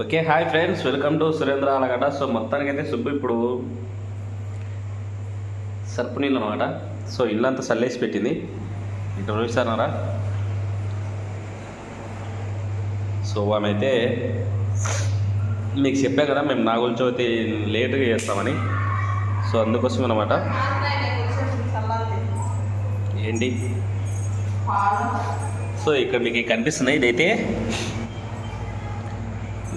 Okay hi friends. Welcome to Surendra Alagadda so మొత్తానికి అయితే సుబ్బు ఇప్పుడు సర్పు నీళ్ళు అనమాట సో ఇల్లంతా చల్లేసి పెట్టింది. ఇటు చూసానారా సో ఆమె అయితే మీకు చెప్పా కదా మేము నాగుల చవితి లేటుగా చేస్తామని. సో అందుకోసం అనమాట ఏంటి? సో ఇక్కడ మీకు కనిపిస్తున్నాయి. ఇదైతే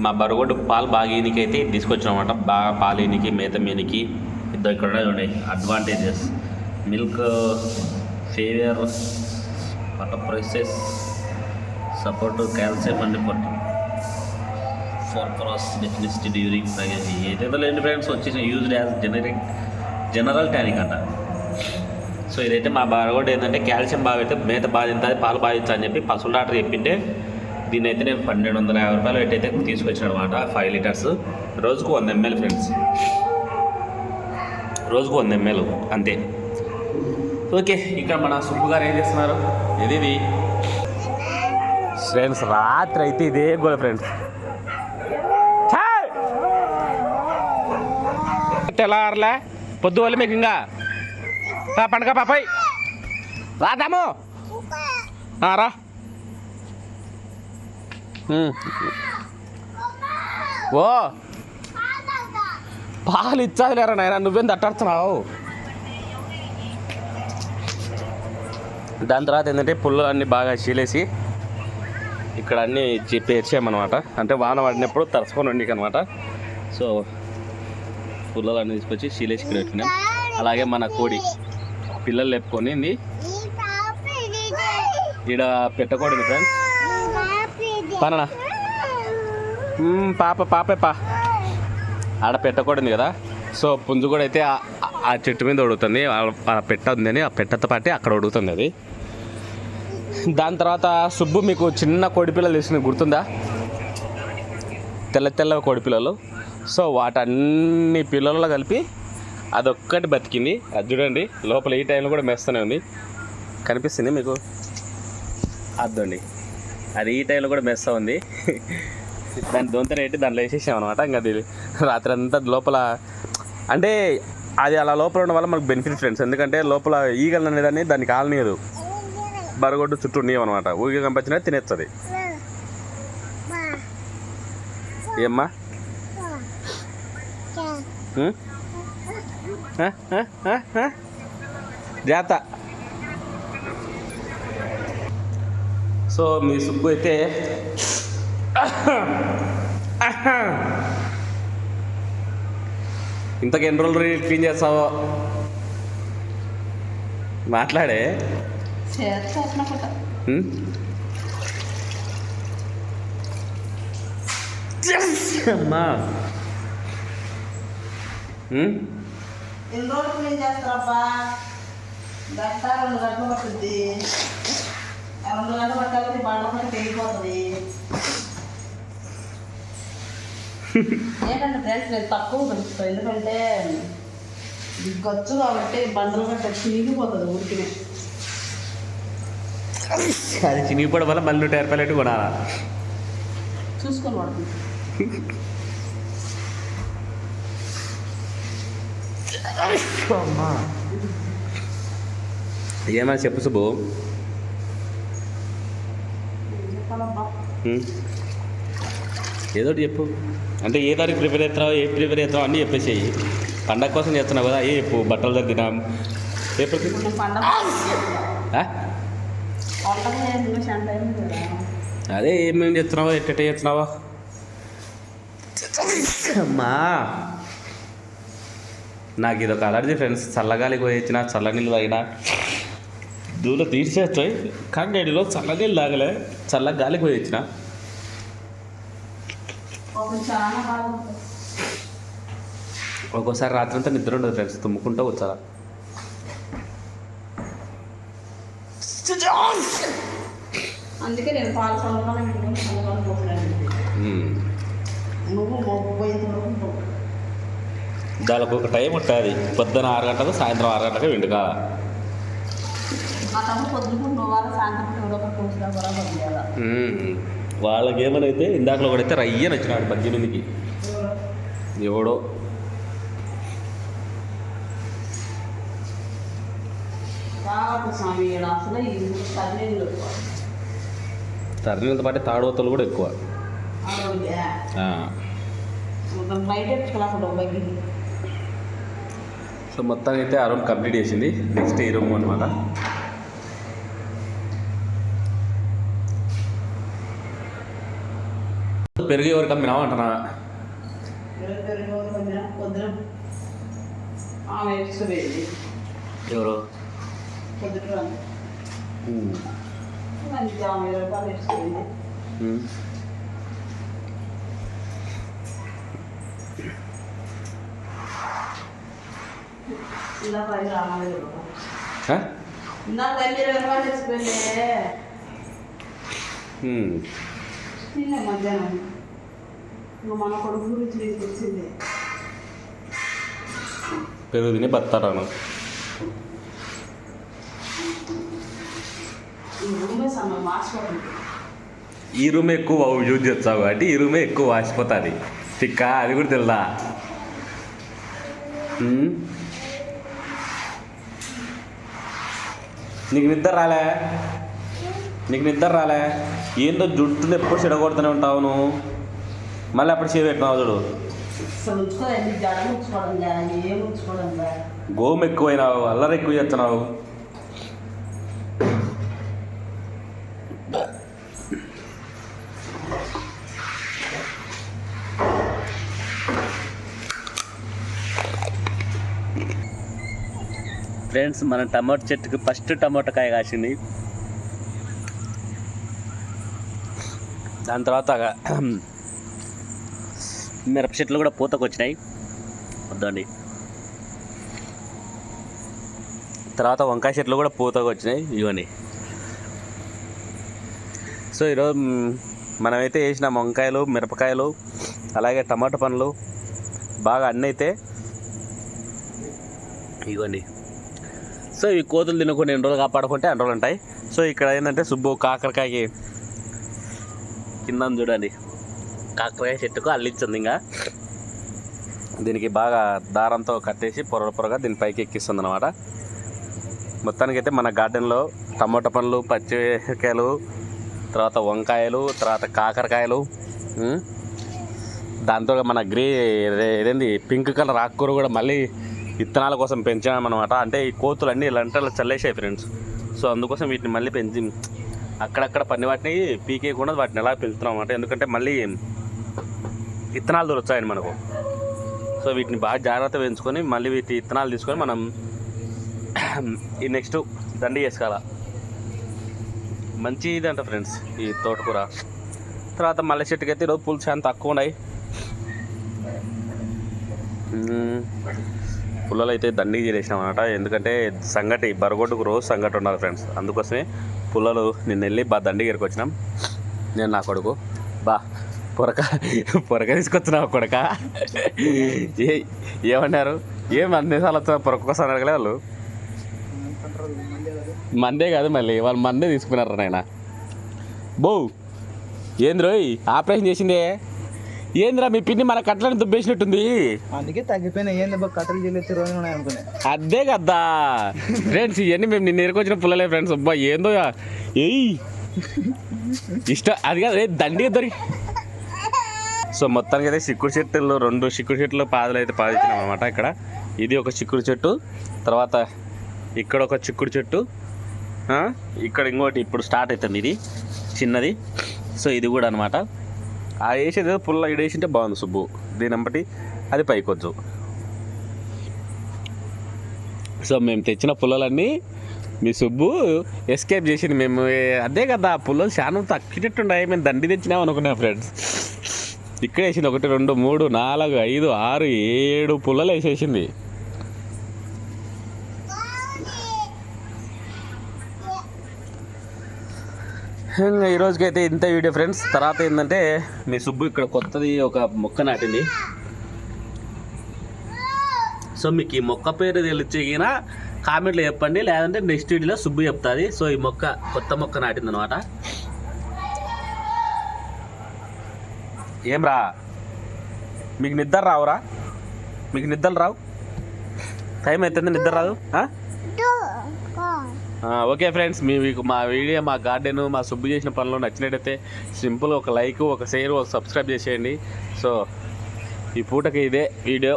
మా బరగొడ్డు పాలు బాగా ఈయనకి అయితే తీసుకొచ్చాం అనమాట బాగా పాలు మేత మీనికి ఇద్దరు ఇక్కడ ఉన్నాయి advantages milk favour water prices support calcium and పట్టు four cross deficiency during pregnancy ఏదైతే లేని ఫ్రెండ్స్ వచ్చేసిన used as generic general tonic అంట. సో ఇదైతే మా బాగా ఏంటంటే కాల్షియం బాగా పెడితే మేత బాగా పాలు బాగా అని చెప్పి పశువుల డాక్టర్ చెప్పింటే దీని అయితే నేను పన్నెండు వందల యాభై రూపాయలు పెట్టి అయితే తీసుకొచ్చాను అనమాట ఫైవ్ లీటర్స్ రోజుకు వంద ఎంఎల్ ఫ్రెండ్స్ రోజుకు వంద ఎంఎల్ అంతే. ఓకే ఇక్కడ మన సుబ్బు గారు ఏం చేస్తున్నారు? ఇది ఇది ఫ్రెండ్స్ రాత్రి అయితే ఇదే గోల ఫ్రెండ్స్ తెల్లారలే. పొద్దు వాళ్ళు మీకు ఇంకా. పండగ పాపాయ్ రాదాము రా. ఓ. పాలు ఇచ్చాది లేరా నాయన నువ్వేం తట్టాడుతున్నావు? దాని తర్వాత ఏంటంటే పుల్లు అన్నీ బాగా చీలేసి ఇక్కడ అన్నీ పేర్చామన్నమాట. అంటే వాన పడినప్పుడు తరుచుకొని వండికి అనమాట సో పుల్లలన్నీ తీసుకొచ్చి చీలేసి ఇక్కడ పెట్టినాం అలాగే మన కోడి పిల్లలు లేపుకొని ఈడ పెట్టకూడదు ఫ్రెండ్స్. పననా? పాప పాపే పా. ఆడ పెట్టకూడదు కదా. సో పుంజు కూడా అయితే ఆ- చెట్టు మీద ఉడుగుతుంది ఆ- పెట్ట ఉందని ఆ పెట్టతో పాటే అక్కడ ఉడుగుతుంది అది. దాని తర్వాత సుబ్బు మీకు చిన్న కోడిపిల్లలు పిల్లలు గుర్తుందా? తెల్ల తెల్ల కోడిపిల్లలు సో వాటన్ని పిల్లలలో కలిపి అదొక్కటి బతికింది. అది చూడండి లోపల ఈ టైంలో కూడా మెస్తూనే ఉంది. కనిపిస్తుంది మీకు? అద్దండి. అది ఈ టైంలో కూడా మెస్తా ఉంది దాని దొంతన పెట్టి దాంట్లో వేసేసాం అనమాట ఇంకా అది రాత్రి అంతా లోపల అంటే అది అలా లోపల ఉండడం వల్ల మనకు బెనిఫిట్ ఫ్రెండ్స్ ఎందుకంటే లోపల ఈగలు అనేదాన్ని దానికి ఆలనీయదు. బరగొడ్డు చుట్టూ నీయమన్నమాట ఊగి కంపించినా తినేస్తుంది. ఏమ్మా? జాత సో మీ సుబ్బు అయితే ఇంతకు ఎన్ని రోజులు క్లీన్ చేస్తావో? మాట్లాడే? అమ్మా? ఎన్ని రోజులు క్లీన్ చేస్తారబ్బా? గంట రెండు గంటలు పట్టుద్ది రెండు గంటలు పట్టాలి బండ్ల పట్టి ఏంటంటే ఫ్రెండ్స్ నేను తక్కువ పెంచుతాను ఎందుకంటే గచ్చు కాబట్టి బండలు పట్టి చినిగిపోతుంది ఊరికినే. అది చినిగిపోవడం వల్ల మళ్ళీ నూట యాభై రూపాయలు కొనాలా? చూసుకొని పడుతుంది ఏమైనా చెప్పు సుబ్బు? ఏదో ఒకటి చెప్పు. అంటే ఏ దానికి ప్రిపేర్ అవుతావు ఏ ప్రిపేర్ అవుతావు అన్నీ చెప్పేసేయి. పండగ కోసం చేస్తున్నావు కదా ఏ చెప్పు? బట్టలు తగ్గినాం అదే ఏమేమి చేస్తున్నావో ఎట్టెట్ట చేస్తున్నావో. అమ్మా! నాకు ఇది ఒక అలర్జీ ఫ్రెండ్స్. చల్లగాలి పోయించిన చల్ల నీళ్ళు తాగినా. దూరం తీర్చేస్తాయి. కానీ నేను ఈరోజు చల్ల నీళ్ళు తాగలే. చల్ల గాలి పోయించిన ఒక చాలా బాగుంటుంది ఒక్కోసారి రాత్రి అంతా నిద్ర ఉండదు ఫ్రెండ్స్. తుమ్ముకుంటూ వచ్చారా అందుకే నేను పాలు. దానికి ఒక టైం ఉంటుంది. పొద్దున ఆరు గంటలకు సాయంత్రం ఆరు గంటలకు వెండుక ఆ తమ్ముడు పొద్దున నువ్వు వాళ్ళ సాయంత్రం ఎవరో ఒకరు పోసినా కూడా పంపించాలి. వాళ్ళకి ఏమని అయితే ఇందాకలో కూడా అయితే రయ్యని వచ్చినాడు పద్దెనిమిదికి. ఎవడో. తరలినంత పాటు తాడువతలు కూడా ఎక్కువ. సో మొత్తానికి అయితే ఆ రూమ్ కంప్లీట్ చేసింది. నెక్స్ట్ ఈ రూమ్ అనమాట పెరుగు ఎవరికి అమ్మినావా అంటున్నా పెరుగు పొద్దున పొద్దున ఆమె ఎక్స్పోయింది ఎవరు పొద్దున మంచి ఆమె ఇరవై రూపాయలు ఎక్స్పోయింది ఇలా పది రామాలి ఇందాక తల్లి ఇరవై రూపాయలు ఎక్స్పోయింది నిన్న మధ్యాహ్నం. ఇంకా మన కొడుకు గురించి నీకు తెలిసిందే. పెరుగు తిని బతారాను ఈ రూమే ఎక్కువ యూజ్ చేస్తావు కాబట్టి ఈ రూమే ఎక్కువ వాసిపోతుంది. చిక్క అది కూడా తెలుదా. నీకు నిద్ర రాలే? నీకు నిద్ర రాలే? ఏందో జుట్టుని ఎప్పుడు చెడగొడుతూనే ఉంటావు నువ్వు? మళ్ళీ అప్పుడు చేయి పెట్టినావు చూడు. గోము ఎక్కువైనావు అల్లరి ఎక్కువ చేస్తున్నావు ఫ్రెండ్స్ మన టమాటో చెట్టుకి ఫస్ట్ టమాటో కాయ కాసింది. దాని తర్వాత మిరప చెట్లు కూడా పూతకు వచ్చినాయి వద్దండి. తర్వాత వంకాయ చెట్లు కూడా పూతకు వచ్చినాయి ఇవన్నీ సో ఈరోజు మనమైతే వేసిన వంకాయలు మిరపకాయలు అలాగే టమాటా పండ్లు బాగా అన్నీ అయితే ఇవ్వండి. సో ఇవి కోతులు తినకుండా ఎన్ని రోజులు కాపాడుకుంటే అన్ని రోజులు ఉంటాయి. సో ఇక్కడ ఏంటంటే సుబ్బు కాకరకాయకి కింద చూడండి. కాకరకాయ చెట్టుకు అల్లించింది ఇంకా. దీనికి బాగా దారంతో కట్టేసి పొర పొరగా దీని పైకి ఎక్కిస్తుంది అనమాట అయితే మన గార్డెన్లో టమోటా పండ్లు పచ్చిమిరకాయలు తర్వాత వంకాయలు తర్వాత కాకరకాయలు దాంతో మన గ్రే ఇదేంది పింక్ కలర్ ఆకుకూర కూడా మళ్ళీ విత్తనాల కోసం పెంచామన్నమాట అంటే ఈ కోతులు అన్నీ లంటలు చల్లేసాయి ఫ్రెండ్స్. సో అందుకోసం వీటిని మళ్ళీ పెంచి అక్కడక్కడ పని వాటిని పీకేయకుండా వాటిని ఎలా పెంచుతున్నాం అన్నమాట ఎందుకంటే మళ్ళీ విత్తనాలు దొరుకుతాయండి మనకు. సో వీటిని బాగా జాగ్రత్త పెంచుకొని మళ్ళీ వీటి విత్తనాలు తీసుకొని మనం ఈ నెక్స్ట్ దండి చేసుకోవాలా. మంచి అంట ఫ్రెండ్స్ ఈ తోటకూర. తర్వాత మల్లె చెట్టుకి అయితే ఈరోజు పులుసు చాలా తక్కువ ఉన్నాయి. పుల్లలు అయితే దండి చేసినాం అనమాట ఎందుకంటే సంగటి బరగొడ్డుకు రోజు సంగటి ఉండాలి ఫ్రెండ్స్. అందుకోసమే పుల్లలు నిన్న వెళ్ళి బా దండిగా వచ్చినాం. నేను నా కొడుకు. బా. పొరక పొరక తీసుకొచ్చినావు కొడక? ఏ ఏమన్నారు? ఏం సార్లు వచ్చా పొరక కోసం అడగలే వాళ్ళు. మందే కాదు మళ్ళీ వాళ్ళు మందే తీసుకున్నారు నాయన? బో ఏంద్రోయ్ ఆపరేషన్ చేసిందే? ఏంద్రా మీ పిన్ని మన కట్లను దుబ్బేసినట్టుంది? అందుకే తగ్గిపోయినా. ఏంది కట్టలు అదే కదా. ఫ్రెండ్స్ ఇవన్నీ మేము నిన్న ఎరుకొచ్చిన పుల్లలే ఫ్రెండ్స్. అబ్బా ఏందో ఏయ్. ఇష్టం అది కాదు దండిగా దొరికి సో మొత్తానికి అయితే చిక్కుడు చెట్లు రెండు చిక్కుడు చెట్లు పాదలు అయితే పాదించినాం అనమాట ఇక్కడ. ఇది ఒక చిక్కుడు చెట్టు తర్వాత ఇక్కడ ఒక చిక్కుడు చెట్టు ఇక్కడ ఇంకోటి ఇప్పుడు స్టార్ట్ అవుతుంది ఇది చిన్నది. సో ఇది కూడా అనమాట ఆ వేసేది పుల్ల ఇడ వేసింటే బాగుంది సుబ్బు. దీని బట్టి అది పైకొచ్చు సో మేము తెచ్చిన పుల్లలన్నీ మీ సుబ్బు ఎస్కేప్ చేసింది. మేము అదే కదా ఆ పుల్లలు చాలా తక్కినట్టున్నాయి మేము దండి తెచ్చినాం అనుకున్నాం ఫ్రెండ్స్. ఇక్కడ వేసింది ఒకటి రెండు మూడు నాలుగు ఐదు ఆరు ఏడు పుల్లలు వేసేసింది. ఇంకా ఈ రోజుకైతే ఇంత వీడియో ఫ్రెండ్స్. తర్వాత ఏంటంటే మీ సుబ్బు ఇక్కడ కొత్తది ఒక మొక్క నాటింది. సో మీకు ఈ మొక్క పేరు తెలిసినా కామెంట్లో చెప్పండి. లేదంటే నెక్స్ట్ వీడియోలో సుబ్బు చెప్తుంది. సో ఈ మొక్క కొత్త మొక్క నాటింది అనమాట ఏం రా మీకు నిద్ర రావురా? మీకు నిద్రలు రావు? టైం అవుతుంది నిద్ర రాదు ఓకే ఫ్రెండ్స్ మీ మీకు మా వీడియో మా గార్డెన్ మా సుబ్బు చేసిన పనులు నచ్చినట్టయితే సింపుల్ ఒక లైక్ ఒక షేర్ ఒక సబ్స్క్రైబ్ చేసేయండి. సో ఈ పూటకి ఇదే వీడియో.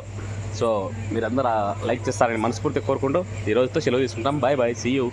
సో మీరందరూ లైక్ చేస్తారని మనస్ఫూర్తిగా కోరుకుంటూ ఈ రోజుతో సెలవు తీసుకుంటాం. Bye bye see you